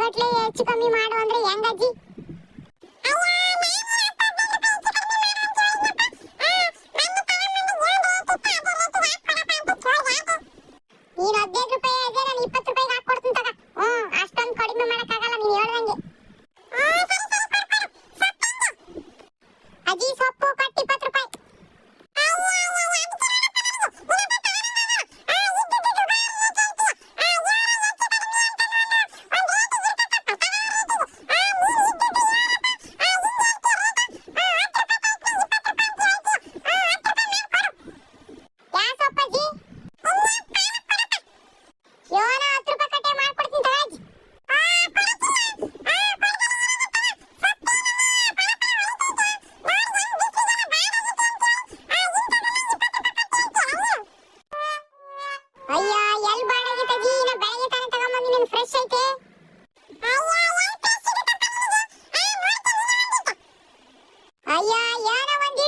ಗಟ್ಲೆ ಹೆಚ್ಚು ಕಮ್ಮಿ ಮಾಡು ಅಂದ್ರೆ ಹೆಂಗಜ್ಜಿ? ಅಯ್ಯ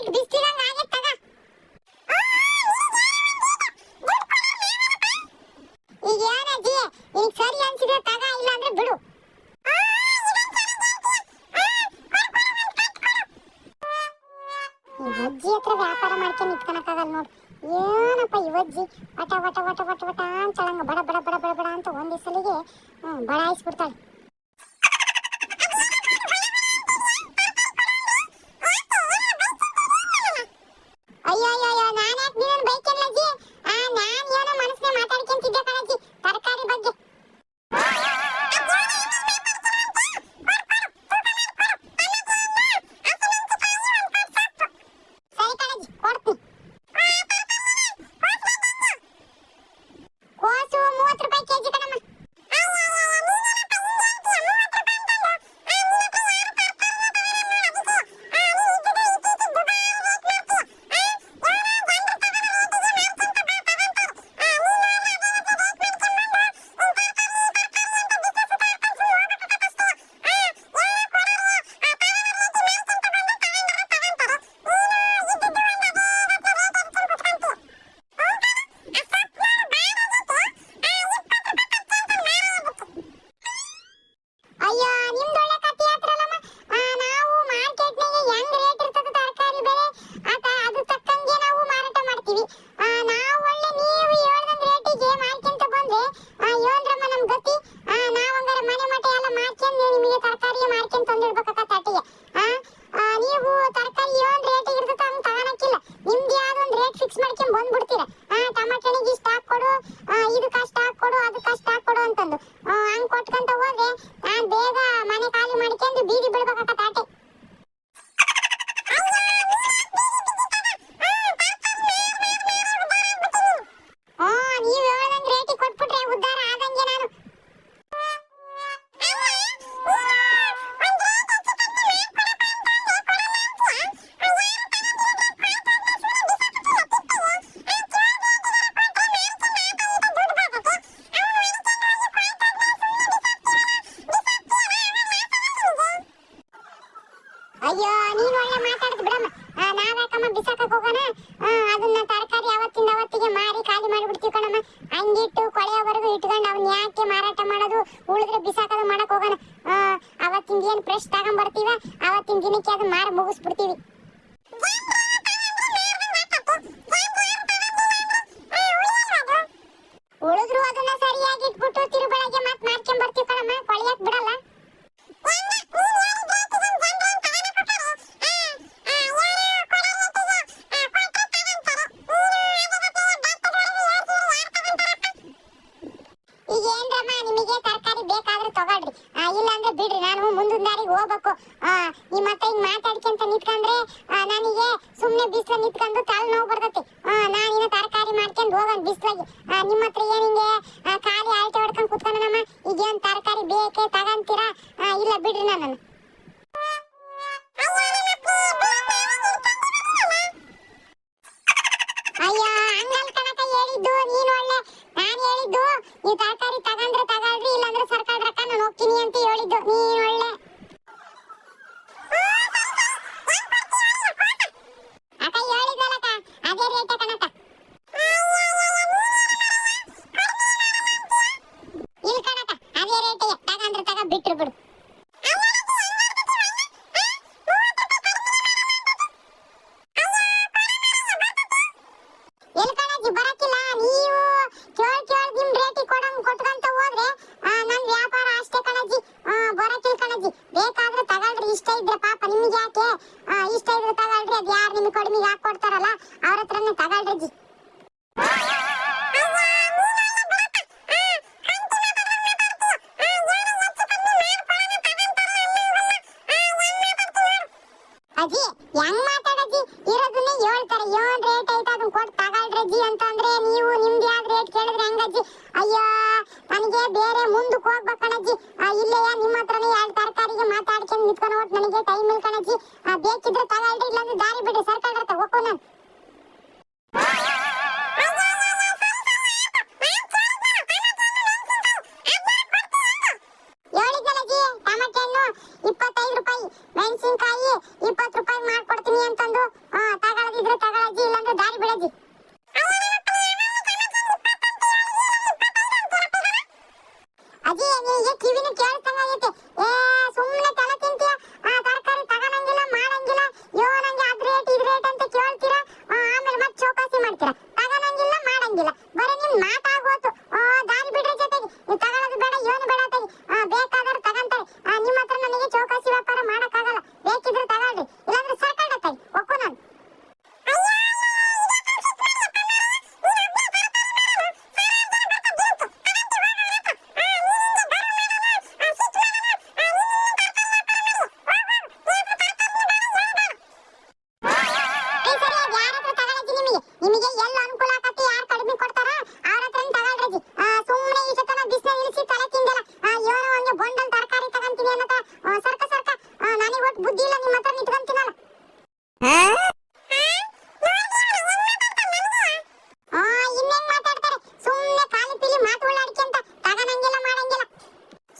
ಬಿಸ್ತಿರಂಗ ತಗ ಬಿಡು. ವ್ಯಾಪಾರ ನೋಡಿ. ಏನಪ್ಪ ಇವಜ್ಜಿ ಬಡ ಬಡ ಬಡ ಬಡ ಬಡ ಅಂತ ಒಂದೇ ಸಲಿಗೆ ಬಡಾಯಿಸ್ಬಿಡ್ತಾಳೆ ಅಯ್ಯೋ, ನೀನು ಒಳ್ಳೆ ಮಾತಾಡ್ತು ಬಿಡಮ್ಮ. ನಾವ್ಯಾಕಮ್ಮ ಬಿಸಾಕಕ್ಕೆ ಹೋಗೋಣ? ಅದನ್ನ ತರಕಾರಿ ಅವತ್ತಿಂದ ಅವತ್ತಿಗೆ ಮಾರಿ ಖಾಲಿ ಮಾಡಿಬಿಡ್ತೀವಿ ಕಣಮ್ಮ. ಹಂಗಿಟ್ಟು ಕೊಳೆಯವರೆಗೂ ಇಟ್ಕೊಂಡು ಅವ್ನ ಯಾಕೆ ಮಾರಾಟ ಮಾಡೋದು? ಉಳಿದ್ರೆ ಬಿಸಾಕದ ಮಾಡಕ್ ಹೋಗೋಣ. ಅವತ್ತಿಂದ ಏನು ಫ್ರೆಶ್ ತಗೊಂಡ್ಬರ್ತೀವ ಅವತ್ತಿನ ದಿನಕ್ಕೆ ಅದು ಮಾರಿ ಮುಗಿಸ್ಬಿಡ್ತೀವಿ. ಏನ್ರಮ್ಮ, ನಿಮಗೆ ತರಕಾರಿ ಬೇಕಾದ್ರೆ ತಗೊಳ್ರಿ. ಇಲ್ಲ ಅಂದ್ರೆ ಬಿಡ್ರಿ, ನಾನು ಮುಂದಿನ ದಾರಿಗೆ ಹೋಗ್ಬೇಕು. ನಿಮ್ಮ ಹತ್ರ ಹಿಂಗ್ ಮಾತಾಡ್ಕೊಂತ ನಿಂತ್ಕೊಂಡ್ರೆ ನನಗೆ ಸುಮ್ನೆ ಬಿಸ್ಲ ನಿಂತ್ಕೊಂಡು ಕಾಲು ನೋವು ಬರ್ತೈತಿ ನಾನಿನ ತರಕಾರಿ ಮಾಡ್ಕೊಂಡು ಹೋಗೋಣ ಬಿಸಿಲಾಗಿ. ನಿಮ್ಮ ಹತ್ರ ಏನ್ ಹಿಂಗೆ ಖಾಲಿ ಆಲ್ಟೆ ಹೊಡ್ಕೊಂಡು ಕುತ್ಕೊಂಡನಮ್ಮ ಈಗ ಏನ್ ತರಕಾರಿ ಬೇಕೆ ತಗಂತೀರಾ? ಇಲ್ಲ ಬಿಡ್ರಿ ನಾನು ಕಣಜ್ಜಿ ಬೇಕಾದ್ರೆ ತಗೊಳ್ರಿ. ಇಷ್ಟ ಇದ್ರೆ ಪಾಪ ನಿಮ್ಗೆ ಯಾಕೆ? ಇಷ್ಟ ಇದ್ರೆ ತಗೊಳ್ರಿ, ಅದ್ ಯಾರು ನಿಮ್ಗೆ ಕಡಿಮೆಗೆ ಹಾಕಿ ಕೊಡ್ತಾರಲ್ಲ, ಅವ್ರ ಹತ್ರನೇ ತಗೊಳ್ರಿ ಅಜ್ಜಿ. ಅಜ್ಜಿ, ಹೆಂಗ್ ಮಾತಾಡಜ್ಜಿ ಇರೋದನ್ನೇ ಹೇಳ್ತಾರೆ. ಏನ್ ರೇಟ್ ಐತೆ ಅದನ್ನ ಕೊಟ್ಟು ತಗೊಳ್ರಜ್ಜಿ ಅಂತಂದ್ರೆ ನೀವು ನಿಮ್ದು ಯಾವ್ದು ರೇಟ್ ಕೇಳಿದ್ರೆ ಹೆಂಗಜ್ಜಿ? ಅಯ್ಯೋ, ನನಗೆ ಬೇರೆ ಮುಂದಕ್ಕೆ ಹೋಗ್ಬೇಕಣಜ್ಜಿ ಇಲ್ಲಯ್ಯ, ನಿಮ್ಮ ಹತ್ರನೇ ಎರಡು ತರಕಾರಿಗೆ ಮಾತಾಡ್ಕೊಂಡು ನಿಂತ್ಕೊಂಡು ಹೋಟ್ ನನಗೆ ಟೈಮ್ ಇಲ್ಲ ಕಣಜ್ಜಿ ಆ, ಬೇಕಿದ್ರೆ ಸರ್ಕ ಸರ್ಕ. ನಾನೇ ಒಟ್ಟು ಬುದ್ಧಿ ಇಲ್ಲ ನಿಮ್ಮ ಹತ್ರ ನಿಂತ್ಕೊಂತೀನಲ್ಲ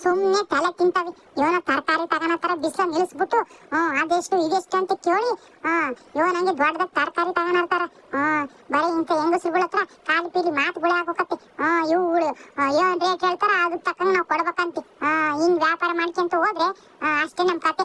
ಸುಮ್ನೆ ತಲೆ ತಿಂತಾವಿ. ಇವನ ತರಕಾರಿ ತಗನತರ ಬಿಸಿಲ ನಿಲ್ಲಿಸ್ಬಿಟ್ಟು ಅದೆಷ್ಟು ಇದೆಷ್ಟು ಅಂತ ಕೇಳಿ ಹಾ ಇವ ನಂಗೆ ದೊಡ್ಡದಾಗ ತರಕಾರಿ ತಗನರ್ತಾರ. ಹಾ ಬರೀ ಇಂಥ ಹೆಂಗಸ್ರುಗಳ ಹತ್ರ ಕಾಲು ಪೀಲಿ ಮಾತುಗಳೇ ಹಾಕೋಕತ್ತಿ. ಹಾ ಇವುಗಳು ಏನ್ ರೇಟ್ ಹೇಳ್ತಾರ ಅದಕ್ಕೆ ತಕ್ಕಂಗೆ ನಾವು ಕೊಡ್ಬೇಕಂತಿ. ಹಾ ಹಿಂಗ್ ವ್ಯಾಪಾರ ಮಾಡ್ಕೊಂತ ಹೋದ್ರೆ ಅಷ್ಟೇ ನಮ್ಮ ಕತೆ.